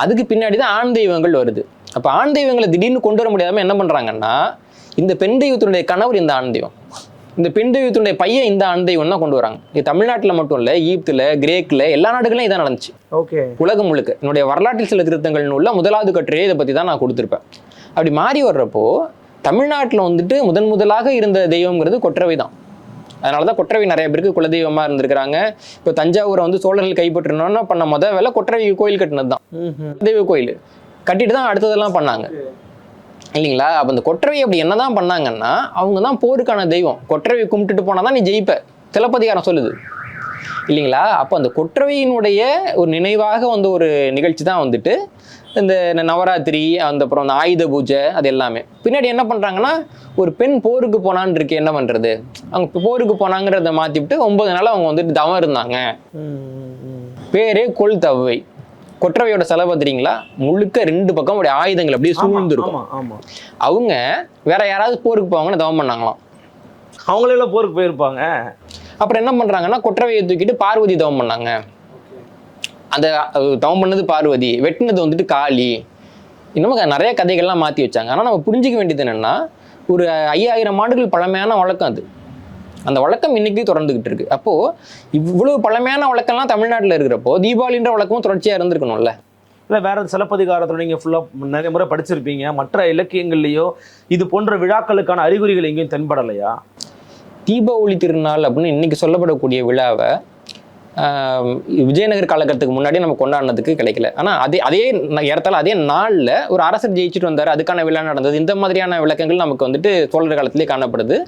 அதுக்கு பின்னாடி தான் ஆண் தெய்வங்கள் வருது. அப்போ ஆண் தெய்வங்களை திடீர்னு கொண்டு வர முடியாம என்ன பண்றாங்கன்னா இந்த பெண் தெய்வத்தினுடைய கணவர் இந்த ஆண் தெய்வம். இந்த பெண் தெய்வத்தினுடைய பையன் இந்த ஆண் தெய்வம் தான் கொண்டு வராங்க. இது தமிழ்நாட்டில் மட்டும் இல்லை ஈப்தில் கிரேக்கில் எல்லா நாடுகளும் இதான் நடந்துச்சு. ஓகே. உலகம் முழுக்க. என்னுடைய வரலாற்றில் சில திருத்தங்கள் உள்ள முதலாவது கட்டுரையை இதை பற்றி தான் நான் கொடுத்துருப்பேன். அப்படி மாறி வர்றப்போ தமிழ்நாட்டில் வந்துட்டு முதன் முதலாக இருந்த தெய்வங்கிறது கொற்றவை தான். அதனால தான் கொற்றவை நிறைய பேருக்கு குலதெய்வமாக இருந்திருக்கிறாங்க. இப்போ தஞ்சாவூரை வந்து சோழர்கள் கைப்பற்றணும்னா பண்ண முத வேலை கொற்றவை கோயில் கட்டினது தான் தெய்வ கோயில். கட்டிட்டு தான் அடுத்ததெல்லாம் பண்ணாங்க. இல்லைங்களா? அப்போ இந்த கொற்றவை அப்படி என்னதான் பண்ணாங்கன்னா அவங்க தான் போருக்கான தெய்வம். கொற்றவை கும்பிட்டுட்டு போனால் தான் நீ ஜெயிப்ப. சிலப்பதிகாரம் சொல்லுது. இல்லைங்களா? அப்போ அந்த கொற்றவையினுடைய ஒரு நினைவாக வந்து ஒரு நிகழ்ச்சி தான் வந்துட்டு இந்த நவராத்திரி அந்த அப்புறம் அந்த ஆயுத பூஜை அது எல்லாமே. பின்னாடி என்ன பண்ணுறாங்கன்னா ஒரு பெண் போருக்கு போனான்னு இருக்கு என்ன பண்ணுறது அவங்க போருக்கு போனாங்கிறத மாற்றிவிட்டு ஒன்பது நாள் அவங்க வந்துட்டு தவம் இருந்தாங்க. பேரே கொள் தவ்வை. கொற்றவையோட செலவு தெரியுங்களா முழுக்க ரெண்டு பக்கம் அப்படி ஆயுதங்கள் அப்படியே சூழ்ந்துருக்கும். அவங்க வேற யாராவது போருக்கு போவாங்கன்னு தவம் பண்ணாங்களாம். அவங்களே எல்லாம் போருக்கு போயிருப்பாங்க. அப்புறம் என்ன பண்றாங்கன்னா கொற்றவையை தூக்கிட்டு பார்வதி தவம் பண்ணாங்க. அந்த தவம் பண்ணது பார்வதி வெட்டினது வந்துட்டு காளி. இன்னமும் நிறைய கதைகள்லாம் மாற்றி வச்சாங்க. ஆனால் நம்ம புரிஞ்சிக்க வேண்டியது என்னென்னா ஒரு ஐயாயிரம் ஆண்டுகள் பழமையான வழக்கம் அது. அந்த வழக்கம் இன்னைக்கு தொடர்ந்துகிட்டு இருக்கு. அப்போது இவ்வளவு பழமையான வழக்கம்லாம் தமிழ்நாட்டில் இருக்கிறப்போ தீபாவளின்ற வழக்கமும் தொடர்ச்சியாக இருந்திருக்கணும்ல? இல்லை வேற சிலப்பதிகாரத்தில் நீங்கள் ஃபுல்லாக நிறைய முறை படிச்சிருப்பீங்க. மற்ற இலக்கியங்கள்லேயோ இது போன்ற விழாக்களுக்கான அறிகுறிகள் எங்கேயும் தென்படலையா? தீபாவளி திருநாள் அப்படின்னு இன்னைக்கு சொல்லப்படக்கூடிய விழாவை விஜயநகர் காலகட்டத்துக்கு முன்னாடி நம்ம கொண்டாடினதுக்கு கிடைக்கல. ஆனால் அதே அதே இடத்தால அதே நாளில் ஒரு அரசர் ஜெயிச்சுட்டு வந்தார். அதுக்கான விழா நடந்தது. இந்த மாதிரியான விளக்கங்கள் நமக்கு வந்துட்டு சோழர் காலத்திலே காணப்படுது.